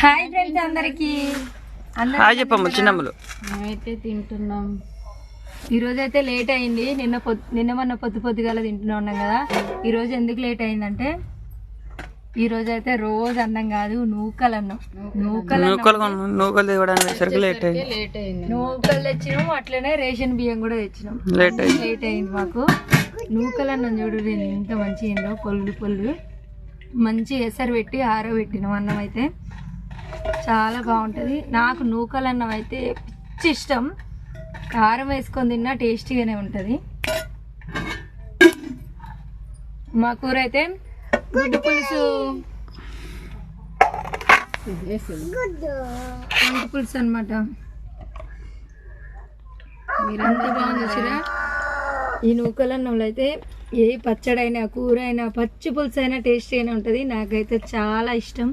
Hi friends అందరికి. Hi చెప్పమ్మ చిన్నమ్మలు. మేమైతే తింటున్నాం. ఈ రోజు అయితే లేట్ అయింది. నిన్న పొద్దు నిన్న మొన్న పొద్దు పొద్దుగాల తింటున్నా ఉన్నాం కదా. ఈ రోజు ఎందుకు లేట్ అయిందంటే ఈ రోజు అయితే రోజు అన్నం కాదు నూకలు అన్నం నూకలు నూకలు కొను- నూకలు తేవడానికి వచ్చేసరికి లేట్ అయింది. నూకలు తెచ్చినాం అట్లనే రేషన్ బియ్యం కూడా తెచ్చినాం. లేట్ అయింది. లేట్ అయింది మాకు. నూకలు అన్నం చూడు ఎంత మంచిగా పొల్లు పొల్లు. మంచి ఎసరు పెట్టి ఆరబెట్టినాం అన్నం అయితే. చాలా బాగుంటుంది. నాకు నూకలు అన్నం అయితే పిచ్చి ఇష్టం. కారం వేసుకొని తిన్నా టేస్టీగానే ఉంటుంది. మా కూర అయితే గుడ్డు పులుసు. గుడ్డు. పులుసు అనమాట మీరంతా బాగుంది చూసిరా? ఈ నూకలన్నంలో అయితే ఏ పచ్చడైనా కూర అయినా పచ్చి పులుసు అయినా టేస్ట్ అయినా ఉంటుంది. నాకైతే చాలా ఇష్టం.